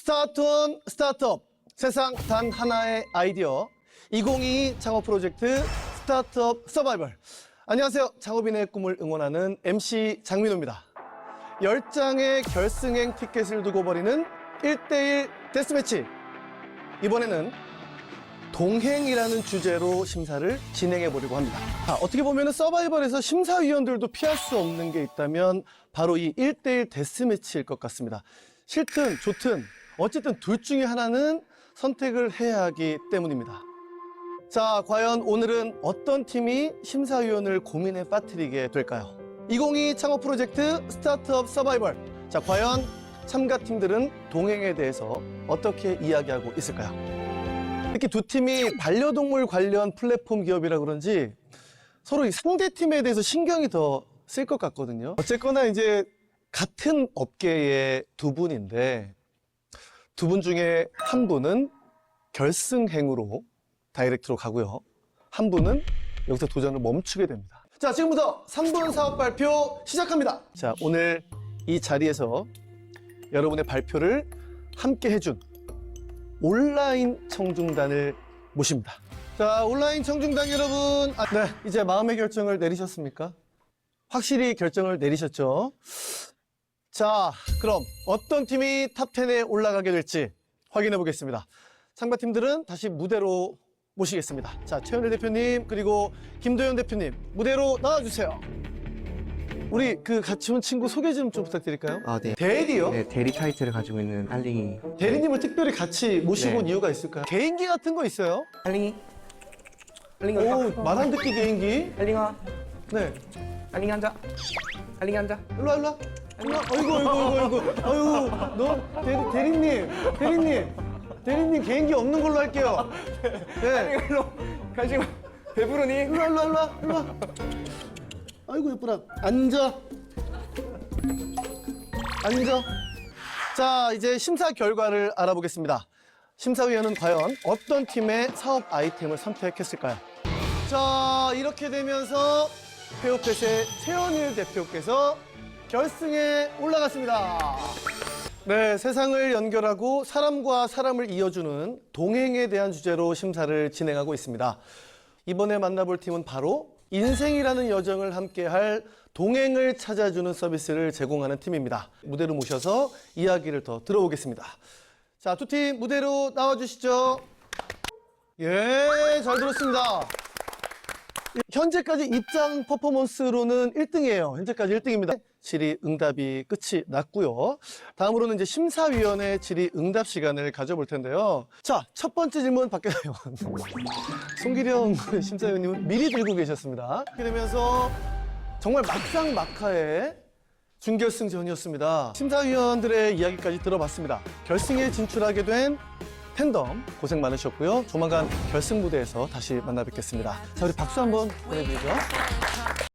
스타트온 스타트업. 세상 단 하나의 아이디어. 2022 창업 프로젝트 스타트업 서바이벌. 안녕하세요. 창업인의 꿈을 응원하는 MC 장민호입니다. 10장의 결승행 티켓을 두고 벌이는 1대1 데스매치. 이번에는 동행이라는 주제로 심사를 진행해 보려고 합니다. 아, 어떻게 보면 서바이벌에서 심사위원들도 피할 수 없는 게 있다면 바로 이 1대1 데스매치일 것 같습니다. 싫든 좋든 어쨌든 둘 중에 하나는 선택을 해야 하기 때문입니다. 자, 과연 오늘은 어떤 팀이 심사위원을 고민에 빠뜨리게 될까요? 2022 창업 프로젝트 스타트업 서바이벌. 자, 과연 참가 팀들은 동행에 대해서 어떻게 이야기하고 있을까요? 특히 두 팀이 반려동물 관련 플랫폼 기업이라 그런지 서로 이 상대 팀에 대해서 신경이 더 쓸 것 같거든요. 어쨌거나 이제 같은 업계의 두 분인데 두 분 중에 한 분은 결승행으로 다이렉트로 가고요. 한 분은 여기서 도전을 멈추게 됩니다. 자, 지금부터 3분 사업 발표 시작합니다. 자, 오늘 이 자리에서 여러분의 발표를 함께 해준 온라인 청중단을 모십니다. 자, 온라인 청중단 여러분. 아, 네, 이제 마음의 결정을 내리셨습니까? 확실히 결정을 내리셨죠? 자, 그럼 어떤 팀이 탑10에 올라가게 될지 확인해 보겠습니다. 상바팀들은 다시 무대로 모시겠습니다. 자, 최현일 대표님, 그리고 김도현 대표님, 무대로 나와주세요. 우리 그 같이 온 친구 소개 좀, 좀 부탁드릴까요? 아, 네. 대리요? 네, 대리 타이틀을 가지고 있는 할링이. 대리님을 특별히 같이 모시고 온 네. 이유가 있을까요? 개인기 같은 거 있어요? 할링이? 할링이 오, 앉아. 마당 듣기 개인기? 할링아. 네. 할링이 앉아. 할링이 앉아. 일로 와, 일로 와. 일로와. 어이구, 어이구, 어이구, 어이구. 어이구, 너, 대리, 대리님, 대리님. 대리님 개인기 없는 걸로 할게요. 네. 일로 가지고 배부르니? 일로 와, 일로 와, 일로 와, 일로 와. 아이고, 예쁘라. 앉아. 앉아. 자, 이제 심사 결과를 알아보겠습니다. 심사위원은 과연 어떤 팀의 사업 아이템을 선택했을까요? 자, 이렇게 되면서 페어펫의 최원일 대표께서 결승에 올라갔습니다. 네, 세상을 연결하고 사람과 사람을 이어주는 동행에 대한 주제로 심사를 진행하고 있습니다. 이번에 만나볼 팀은 바로 인생이라는 여정을 함께할 동행을 찾아주는 서비스를 제공하는 팀입니다. 무대로 모셔서 이야기를 더 들어보겠습니다. 자, 두 팀 무대로 나와주시죠. 예, 잘 들었습니다. 현재까지 입장 퍼포먼스로는 1등이에요. 현재까지 1등입니다. 질의 응답이 끝이 났고요. 다음으로는 이제 심사위원회 질의 응답 시간을 가져볼 텐데요. 자, 첫 번째 질문 받겠네요. 송기령 심사위원님은 미리 들고 계셨습니다. 이렇게 되면서 정말 막상 막하의 준결승전이었습니다. 심사위원들의 이야기까지 들어봤습니다. 결승에 진출하게 된 팬덤 고생 많으셨고요. 조만간 결승 무대에서 다시 만나 뵙겠습니다. 자, 우리 박수 한번 보내드리죠.